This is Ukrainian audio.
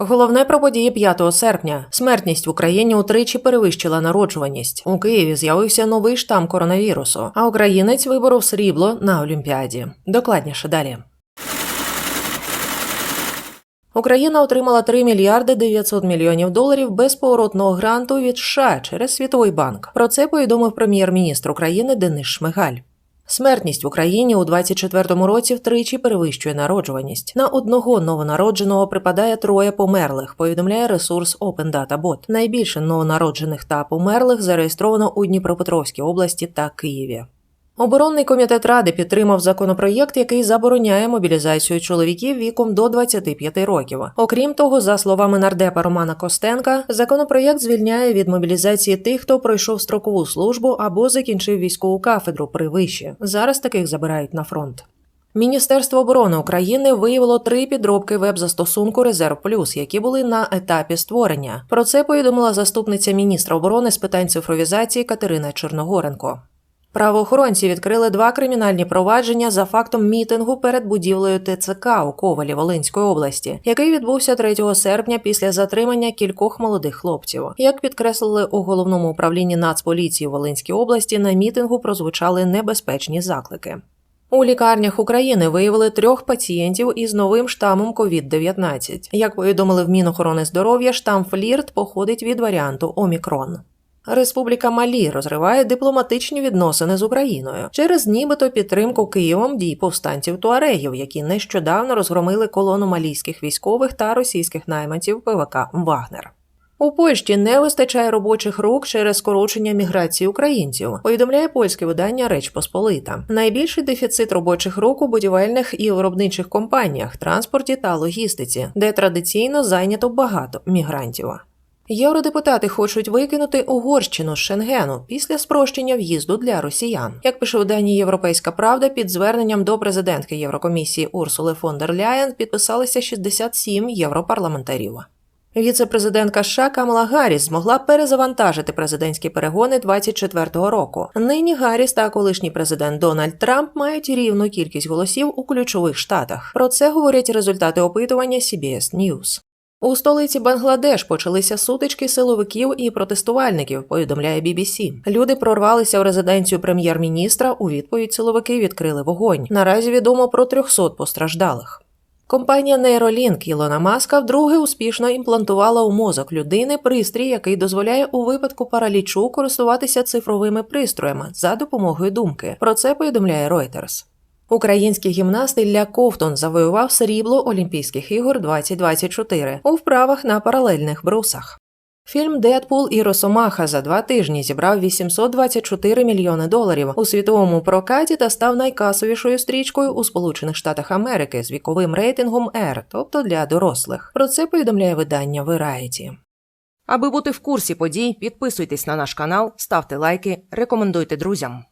Головне про події 5 серпня. Смертність в Україні утричі перевищила народжуваність. У Києві з'явився новий штам коронавірусу, а українець виборов срібло на Олімпіаді. Докладніше далі. Україна отримала 3 мільярди 900 мільйонів доларів безповоротного гранту від США через Світовий банк. Про це повідомив прем'єр-міністр України Денис Шмигаль. Смертність в Україні у 24-му році втричі перевищує народжуваність. На одного новонародженого припадає троє померлих. Повідомляє ресурс Open Data Bot. Найбільше новонароджених та померлих зареєстровано у Дніпропетровській області та Києві. Оборонний комітет ради підтримав законопроєкт, який забороняє мобілізацію чоловіків віком до 25 років. Окрім того, за словами нардепа Романа Костенка, законопроєкт звільняє від мобілізації тих, хто пройшов строкову службу або закінчив військову кафедру при виші. Зараз таких забирають на фронт. Міністерство оборони України виявило три підробки веб-застосунку Резерв Плюс, які були на етапі створення. Про це повідомила заступниця міністра оборони з питань цифровізації Катерина Чорногоренко. Правоохоронці відкрили два кримінальні провадження за фактом мітингу перед будівлею ТЦК у Ковалі Волинської області, який відбувся 3 серпня після затримання кількох молодих хлопців. Як підкреслили у головному управлінні Нацполіції Волинській області, на мітингу прозвучали небезпечні заклики. У лікарнях України виявили трьох пацієнтів із новим штамом COVID-19. Як повідомили в Мінохорони здоров'я, штам флірт походить від варіанту Омікрон. Республіка Малі розриває дипломатичні відносини з Україною через нібито підтримку Києвом дій повстанців туарегів, які нещодавно розгромили колону малійських військових та російських найманців ПВК Вагнер. У Польщі не вистачає робочих рук через скорочення міграції українців. Повідомляє польське видання Реч Посполита. Найбільший дефіцит робочих рук у будівельних і виробничих компаніях, транспорті та логістиці, де традиційно зайнято багато мігрантів. Євродепутати хочуть викинути Угорщину з Шенгену після спрощення в'їзду для росіян. Як пише видання Європейська Правда, під зверненням до президентки Єврокомісії Урсули фон дер Ляєн підписалися 67 європарламентарів. Віце-президентка США Камала Гарріс змогла перезавантажити президентські перегони 24-го року. Нині Гарріс та колишній президент Дональд Трамп мають рівну кількість голосів у ключових штатах. Про це говорять результати опитування CBS News. У столиці Бангладеш почалися сутички силовиків і протестувальників. Повідомляє BBC. Люди прорвалися в резиденцію прем'єр-міністра. У відповідь силовики відкрили вогонь. Наразі відомо про 300 постраждалих. Компанія Neuralink Ілона Маска вдруге успішно імплантувала у мозок людини пристрій, який дозволяє у випадку паралічу користуватися цифровими пристроями за допомогою думки. Про це повідомляє Reuters. Український гімнаст Ілля Ковтун завоював срібло Олімпійських ігор 2024 у вправах на паралельних брусах. Фільм Дедпул і Росомаха за два тижні зібрав 824 мільйони доларів у світовому прокаті та став найкасовішою стрічкою у Сполучених Штатах Америки з віковим рейтингом R, тобто для дорослих. Про це повідомляє видання Variety. Аби бути в курсі подій, підписуйтесь на наш канал, ставте лайки, рекомендуйте друзям.